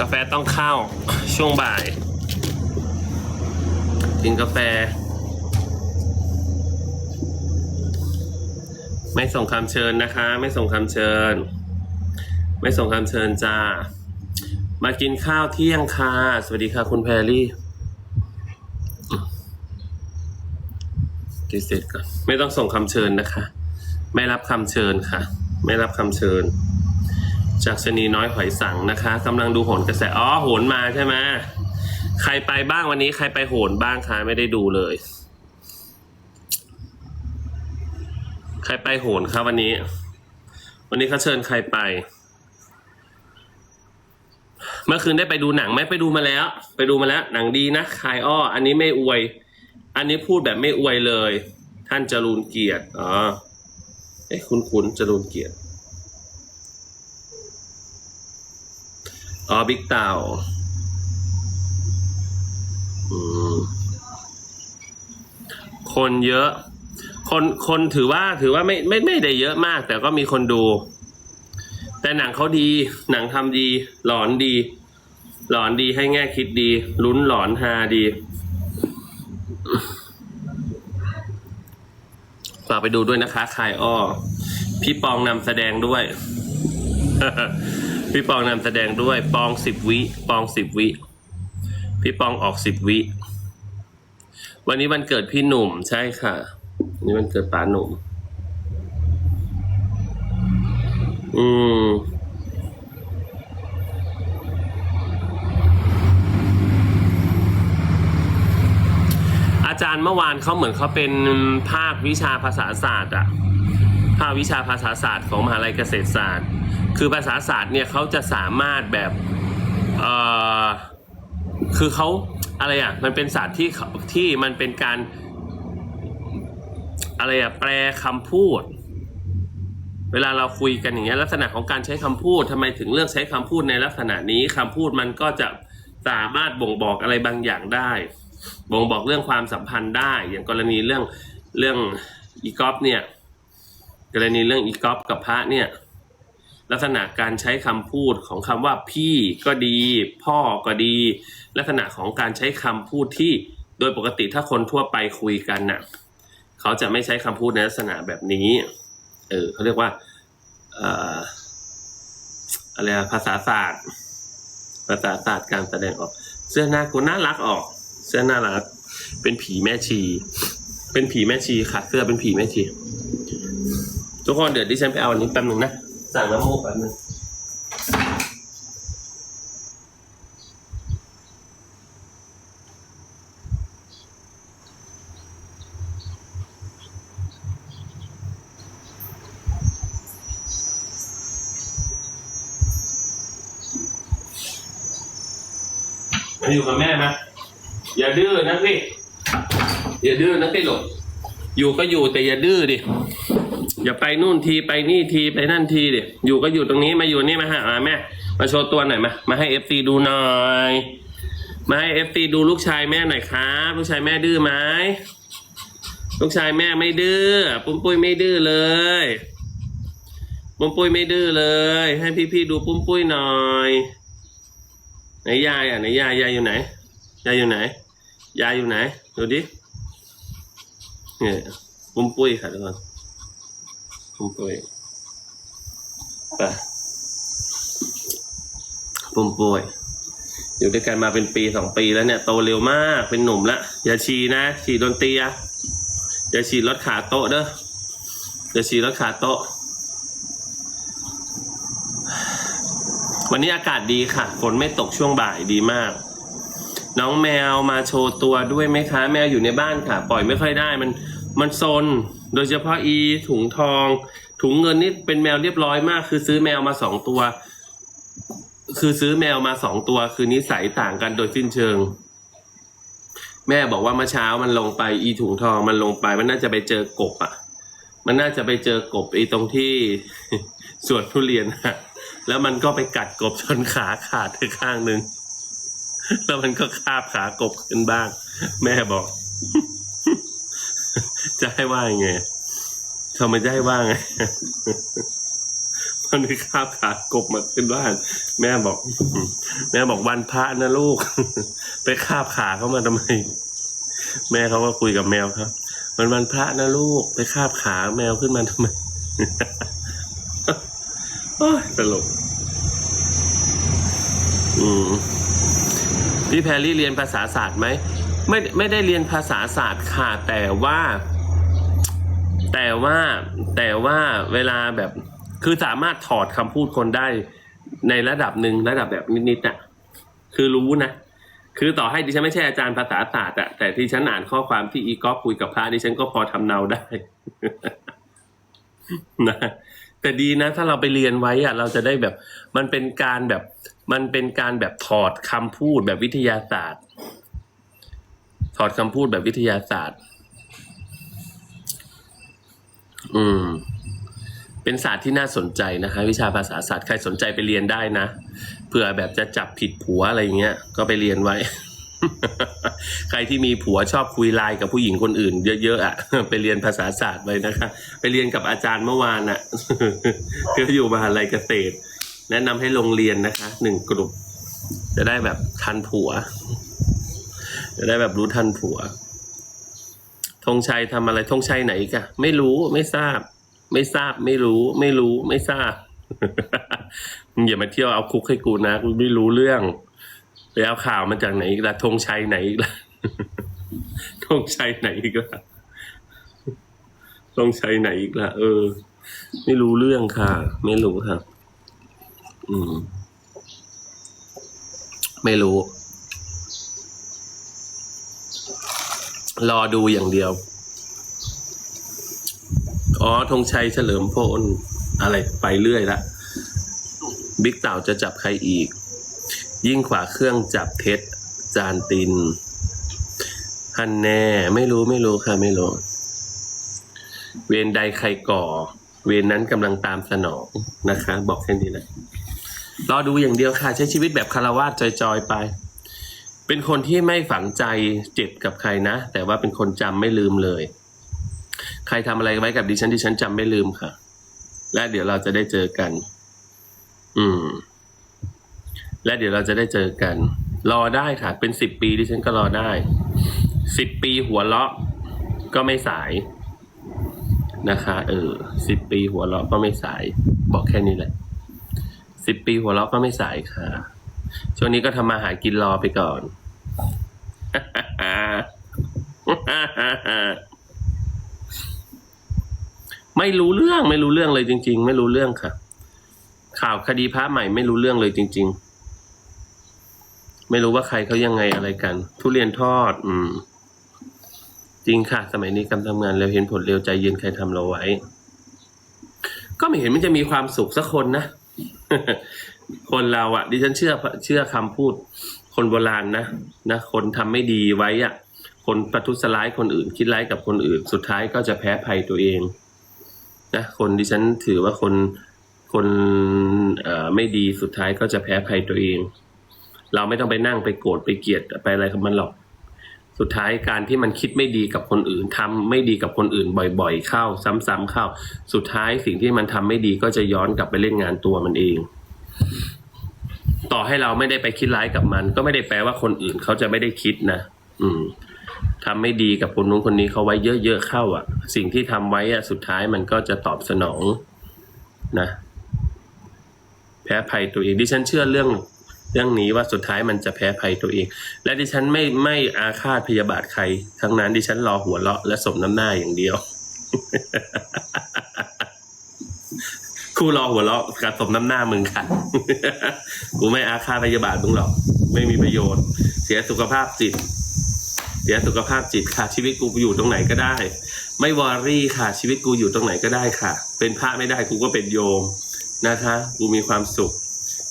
กาแฟต้องเข้าช่วงบ่าย กินกาแฟ ไม่ส่งคำเชิญนะคะ ไม่ส่งคำเชิญ ไม่ส่งคำเชิญจ้า มากินข้าวเที่ยงค่ะ สวัสดีค่ะคุณแพรรี่กินเสร็จก่อนไม่ต้องส่งคำเชิญนะคะ ไม่รับคำเชิญค่ะ ไม่รับคำเชิญ จากชนีน้อยหอยสังนะคะกำลังดูโหนกระแสอ๋อโหนมาใช่ไหมใครไปบ้างวันนี้ใครไปโหนบ้างคะไม่ได้ดูเลย ใครไปโหนครับวันนี้ วันนี้เขาเชิญใครไป เมื่อคืนได้ไปดูหนังไหมไปดูมาแล้ว ไปดูมาแล้ว หนังดีนะคายอ้อ อันนี้ไม่อวย อันนี้พูดแบบไม่อวยเลย ท่านจรูนเกียรติอ๋อเอ๊ะคุณคุณจรูนเกียรติ อ๋อบิ๊กเต่าอืมคนเยอะ คนคนถือว่าถือว่าไม่ไม่ไม่ได้เยอะมาก แต่ก็มีคนดู แต่หนังเขาดี หนังทำดี หลอนดี หลอนดีให้แง่คิดดี ลุ้นหลอนฮาดี ฝากไปดูด้วยนะคะคายอ้อ พี่ปองนำแสดงด้วย พี่ปองนำแสดงด้วย ปองสิบวิ ปองสิบวิ พี่ปองออกสิบวิ วันนี้วันเกิดพี่หนุ่มใช่ค่ะ วันนี้วันเกิดป๋าหนุ่ม อืมอาจารย์เมื่อวานเขาเหมือนเขาเป็นภาควิชาภาษาศาสตร์อะภาควิชาภาษาศาสตร์ของมหาลัยเกษตรศาสตร์ คือภาษาศาสตร์เนี่ยเขาจะสามารถแบบเออคือเขาอะไรอะมันเป็นศาสตร์ที่ที่มันเป็นการ อะไรอะแปลคำพูด เวลาเราคุยกันอย่างเงี้ยลักษณะของการใช้คำพูดทำไมถึงเลือกใช้คำพูดในลักษณะนี้คำพูดมันก็จะสามารถบ่งบอกอะไรบางอย่างได้ บ่งบอกเรื่องความสัมพันธ์ได้ อย่างกรณีเรื่องเรื่องอีกอฟเนี่ย กรณีเรื่องอีกอฟกับพระเนี่ย ลักษณะการใช้คำพูดของคำว่าพี่ก็ดี พ่อก็ดี ลักษณะของการใช้คำพูดที่โดยปกติถ้าคนทั่วไปคุยกันน่ะ เขาจะไม่ใช้คำพูดในลักษณะแบบนี้ เออเขาเรียกว่าอะไรภาษาศาสตร์ ภาษาศาสตร์การแสดงออก เสื้อหน้ากูน่ารักออก เสื้อน่ารัก เป็นผีแม่ชี เป็นผีแม่ชีค่ะเสื้อเป็นผีแม่ชี ทุกคนเดี๋ยวดิฉันไปเอาอันนี้แป๊บหนึงนะ สั่งน้ำมูกแป๊บหนึงมาอยู่กับแม่นะอย่าดื้อนะพี่ อย่าดื้อนะพี่หลกอยู่ก็อยู่แต่อย่าดื้อดิ อย่าไปนู่นทีไปนี่ทีไปนั่นทีเดิอยู่ก็อยู่ตรงนี้มาอยู่นี่มาหาแม่ มาโชว์ตัวหน่อยมามาให้เอฟซีดูหน่อย มาให้เอฟซีดูลูกชายแม่หน่อยครับลูกชายแม่ดื้อไหมลูกชายแม่ไม่ดื้อปุ้มปุ้ยไม่ดื้อเลยปุ้มปุ้ยไม่ดื้อเลย ให้พี่ๆดูปุ้มปุ้ยหน่อยไหนยายอะไหนยายยายอยู่ไหนยายอยู่ไหนยายอยู่ไหนดูดิเนี่ยปุ้มปุ้ยค่ะทุกคน ปุ้มปุ้ยไปปุ้มปุ้ยอยู่ด้วยกันมาเป็นปีสองปีแล้วเนี่ย โตเร็วมากเป็นหนุ่มละอย่าฉีนะ ฉีโดนตีอะอย่าฉี่รถขาโต๊ะเด้ออย่าฉี่รถขาโต๊ะ วันนี้อากาศดีค่ะ ฝนไม่ตกช่วงบ่ายดีมาก น้องแมวมาโชว์ตัวด้วยไหมคะ แมวอยู่ในบ้านค่ะ ปล่อยไม่ค่อยได้มัน มันซน โดยเฉพาะอีถุงทอง ถุงเงินนี่เป็นแมวเรียบร้อยมาก คือซื้อแมวมาสองตัว คือซื้อแมวมาสองตัว คือนิสัยต่างกันโดยสิ้นเชิง แม่บอกว่าเมื่อเช้ามันลงไป อีถุงทองมันลงไป มันน่าจะไปเจอกบอะ มันน่าจะไปเจอกบไอ้ตรงที่สวนทุเรียนอะแล้วมันก็ไปกัดกบจนขาขาดไปข้างหนึ่งแล้วมันก็คาบขากบขึ้นบ้าง แม่บอก จะให้ว่ายังไงทำไมจะให้ว่าไงวันนี้ข้าบขากบมาขึ้นบ้าน แม่บอก แม่บอกวันพระนะลูก ไปคาบขาเขามาทำไม แม่เขาก็คุยกับแมวครับมันวันพระนะลูก ไปคาบขาแมวขึ้นมาทำไมโอ้ยตลก อืมพี่แพรรี่เรียนภาษาศาสตร์ไหมไม่ไม่ได้เรียนภาษาศาสตร์ค่ะแต่ว่า แต่ว่าแต่ว่าเวลาแบบคือสามารถถอดคำพูดคนได้ในระดับหนึ่งระดับแบบนิดๆอะ คือรู้นะคือต่อให้ดิฉันไม่ใช่อาจารย์ภาษาศาสตร์อะแต่ที่ฉันอ่านข้อความที่อีกอฟคุยกับพระดิฉันก็พอทำเนาได้นะแต่ดีนะ ถ้าเราไปเรียนไว้อะเราจะได้แบบ มันเป็นการแบบ มันเป็นการแบบถอดคำพูดแบบวิทยาศาสตร์ ถอดคำพูดแบบวิทยาศาสตร์ อืม เป็นศาสตร์ที่น่าสนใจนะคะ วิชาภาษาศาสตร์ใครสนใจไปเรียนได้นะเผื่อแบบจะจับผิดผัวอะไรเงี้ย ก็ไปเรียนไว้ ใครที่มีผัวชอบคุยไลน์กับผู้หญิงคนอื่น เยอะๆอะไปเรียนภาษาศาสตร์ไว้นะคะ ไปเรียนกับอาจารย์เมื่อวานอะคืออยู่มหาลัยเกษตร แนะนำให้ลงเรียนนะคะหนึ่งกลุ่มจะได้แบบทันผัว จะได้แบบรู้ทันผัว ธงชัยทำอะไรธงชัยไหนกะไม่รู้ไม่ทราบ ไม่ทราบไม่รู้ ไม่รู้ไม่ทราบมึงอย่ามาเที่ยวเอาคุกให้กูนะกูไม่รู้เรื่องไปเอาข่าวมาจากไหนอีกล่ะธงชัยไหนอีกล่ะธงชัยไหนอีกล่ะธงชัยไหนอีกละเออ ไม่รู้เรื่องค่ะ ไม่รู้ค่ะอืม ไม่รู้ รอดูอย่างเดียว อ๋อธงชัยเฉลิมพลอะไรไปเรื่อยละบิ๊กเต่าจะจับใครอีก ยิ่งขวาเครื่องจับเท็จจานตินฮันแน่ไม่รู้ไม่รู้ค่ะไม่รู้ เวรใดใครก่อ เวรนั้นกำลังตามสนองนะคะ บอกแค่นี้แหละรอดูอย่างเดียวค่ะ ใช้ชีวิตแบบคารวาสจอยๆไป เป็นคนที่ไม่ฝังใจเจ็บกับใครนะ แต่ว่าเป็นคนจำไม่ลืมเลย ใครทำอะไรไว้กับดิฉันดิฉันจำไม่ลืมค่ะ และเดี๋ยวเราจะได้เจอกัน อืม และเดี๋ยวเราจะได้เจอกัน รอได้ค่ะ เป็นสิบปีดิฉันก็รอได้สิบปีหัวเราะก็ไม่สายนะคะ เออสิบปีหัวเราะก็ไม่สาย บอกแค่นี้แหละสิบปีหัวเราะก็ไม่สายค่ะ ช่วงนี้ก็ทำมาหากินรอไปก่อน ไม่รู้เรื่องไม่รู้เรื่องเลยจริง ๆ ไม่รู้เรื่องค่ะ ข่าวคดีพระใหม่ไม่รู้เรื่องเลยจริง ๆ ไม่รู้ว่าใครเขายังไงอะไรกัน ทุเรียนทอด อืม จริงค่ะ สมัยนี้การทำงานเร็วเห็นผลเร็วใจเย็นใครทำเราไว้ ก็ไม่เห็นมันจะมีความสุขสักคนนะคนเราอะดิฉันเชื่อเชื่อคำพูด คนโบราณนะนะคนทำไม่ดีไว้อะคนประทุษร้ายคนอื่น คิดร้ายกับคนอื่น สุดท้ายก็จะแพ้ภัยตัวเองนะคนดิฉันถือว่าคนคนไม่ดีสุดท้ายก็จะแพ้ภัยตัวเอง เราไม่ต้องไปนั่งไปโกรธไปเกลียดไปอะไรกับมันหรอก สุดท้ายการที่มันคิดไม่ดีกับคนอื่นทำไม่ดีกับคนอื่นบ่อย ๆ เข้า ซ้ำๆเข้า สุดท้ายสิ่งที่มันทำไม่ดีก็จะย้อนกลับไปเล่นงานตัวมันเอง ต่อให้เราไม่ได้ไปคิดร้ายกับมัน ก็ไม่ได้แปลว่าคนอื่นเขาจะไม่ได้คิดนะอืมทำไม่ดีกับคนนู้นคนนี้เขาไว้เยอะๆเข้า อะ สิ่งที่ทำไว้อะสุดท้ายมันก็จะตอบสนอง นะแพ้ภัยตัวเองดิฉันเชื่อเรื่องเรื่องนี้ว่าสุดท้ายมันจะแพ้ภัยตัวเอง และดิฉันไม่ไม่อาฆาตพยาบาทใคร ทั้งนั้นดิฉันรอหัวเราะและสมน้ำหน้าอย่างเดียว ครูรอหัวเราะกับสมน้ำหน้ามึงค่ะ กูไม่อาฆาตพยาบาทมึงหรอก ไม่มีประโยชน์ เสียสุขภาพจิต เสียสุขภาพจิตค่ะ ชีวิตกูอยู่ตรงไหนก็ได้ ไม่วอรี่ค่ะ ชีวิตกูอยู่ตรงไหนก็ได้ค่ะ เป็นพระไม่ได้กูก็เป็นโยมนะคะ กูมีความสุข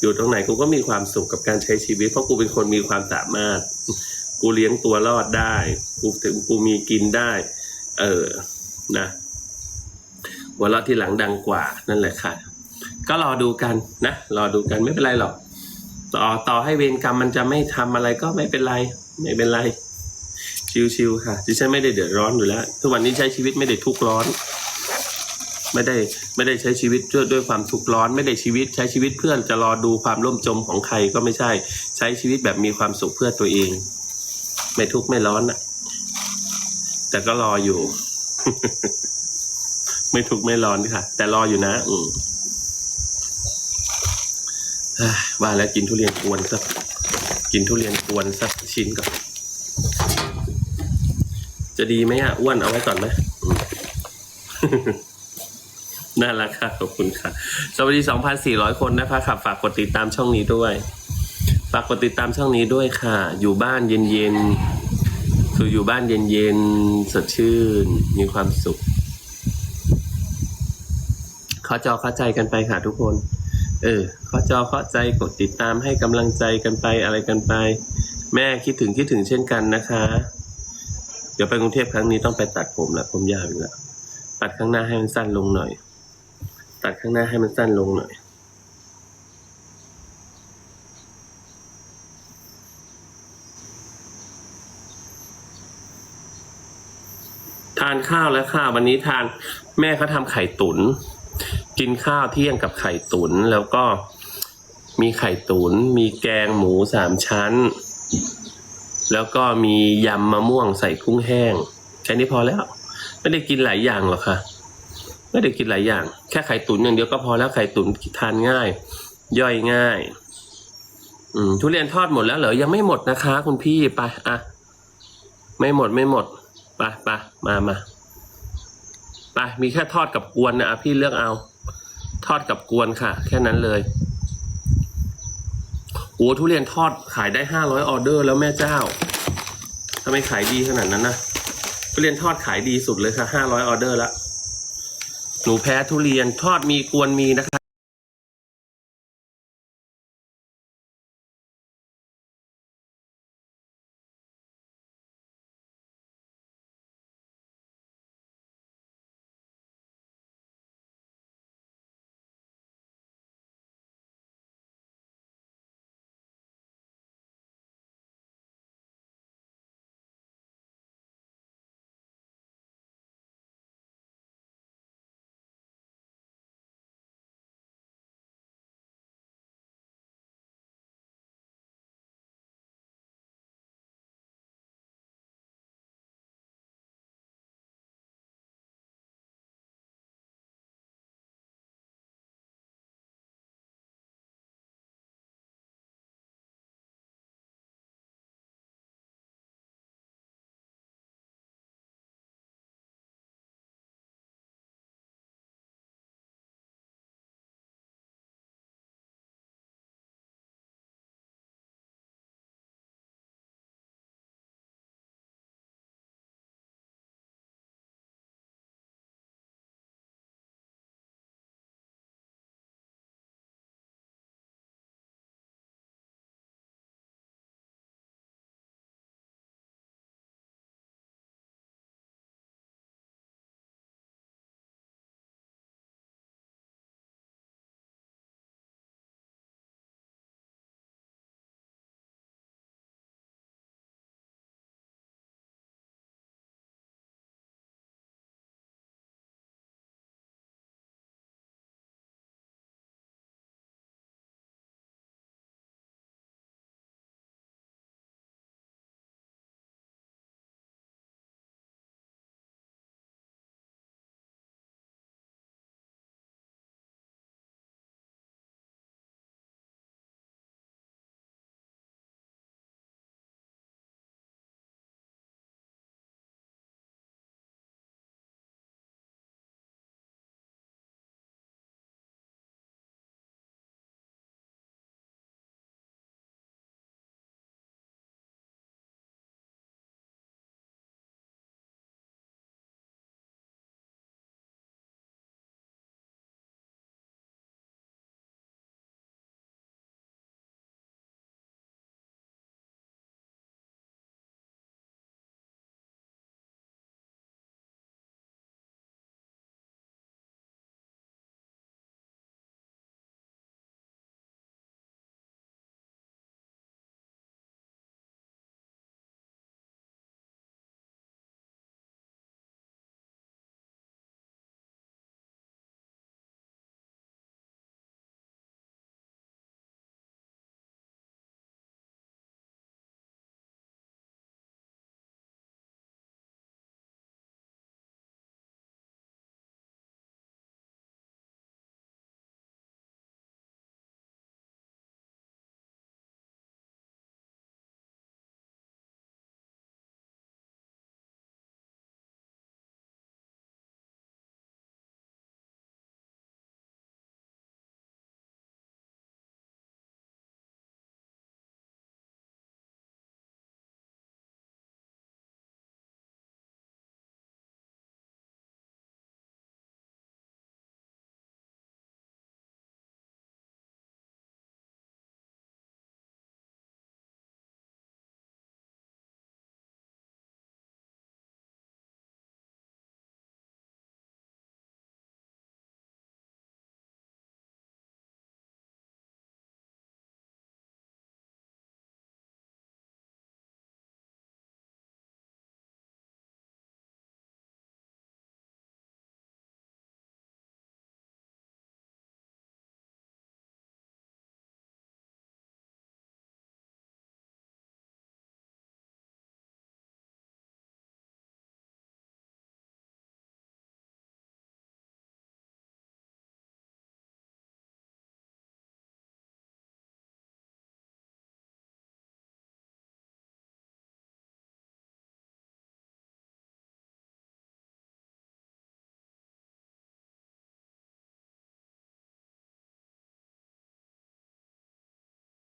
อยู่ตรงไหนกูก็มีความสุขกับการใช้ชีวิต เพราะกูเป็นคนมีความสามารถ กูเลี้ยงตัวรอดได้ กูถึงกูมีกินได้ เออนะ หัวเราะที่หลังดังกว่านั่นแหละค่ะ ก็รอดูกันนะรอดูกันไม่เป็นไรหรอก ต่อต่อให้เวรกรรมมันจะไม่ทำอะไรก็ไม่เป็นไร ไม่เป็นไร ชิวๆค่ะดิฉันไม่ได้เดือดร้อนอยู่แล้ว ทุกวันนี้ใช้ชีวิตไม่ได้ทุกข์ร้อน ไม่ได้ไม่ได้ใช้ชีวิตด้วยด้วยความทุกข์ร้อน ไม่ได้ชีวิตใช้ชีวิตเพื่อจะรอดูความร่มจมของใครก็ไม่ใช่ใช้ชีวิตแบบมีความสุขเพื่อตัวเอง ไม่ทุกข์ไม่ร้อนอะแต่ก็รออยู่ ไม่ทุกข์ไม่ร้อนค่ะ แต่รออยู่นะ อืมว่าแล้วกินทุเรียนกวนสักกินทุเรียนกวนสักชิ้นก่อน จะดีไหมอะอ้วนเอาไว้ก่อนไหมมน่ารักค่ะขอบคุณค่ะ สวัสดี 2,400 คนนะคะขับฝากกดติดตามช่องนี้ด้วย ฝากกดติดตามช่องนี้ด้วยค่ะ อยู่บ้านเย็นๆคืออยู่บ้านเย็นๆสดชื่น มีความสุข เข้าจอเข้าใจกันไปค่ะทุกคน เออเข้าจอเข้าใจกดติดตามให้กำลังใจกันไปอะไรกันไป แม่คิดถึงคิดถึงเช่นกันนะคะ เดี๋ยวไปกรุงเทพครั้งนี้ต้องไปตัดผมแล้วผมยาวอีกแล้วตัดข้างหน้าให้มันสั้นลงหน่อย ตัดข้างหน้าให้มันสั้นลงหน่อยทานข้าวแล้วค่ะวันนี้ทานแม่เขาทำไข่ตุ๋น กินข้าวเที่ยงกับไข่ตุน แล้วก็มีไข่ตุน มีแกงหมูสามชั้น แล้วก็มียำมะม่วงใส่กุ้งแห้ง แค่นี้พอแล้ว ไม่ได้กินหลายอย่างหรอกค่ะ ไม่ได้กินหลายอย่าง แค่ไข่ตุ๋นอย่างเดียวก็พอแล้วไข่ตุ๋นทานง่าย ย่อยง่าย อืมทุเรียนทอดหมดแล้วเหรอยังไม่หมดนะคะ คุณพี่ไปอะไม่หมดไม่หมดไปไปมามาไปมีแค่ทอดกับกวนนะพี่เลือกเอา ทอดกับกวนค่ะ แค่นั้นเลยโอ้ทุเรียนทอดขายได้ห้าร้อยออเดอร์แล้วแม่เจ้าทำไมขายดีขนาดนั้นนะทุเรียนทอดขายดีสุดเลยค่ะห้าร้อยออเดอร์ละหนูแพ้ทุเรียนทอดมีกวนมีนะคะ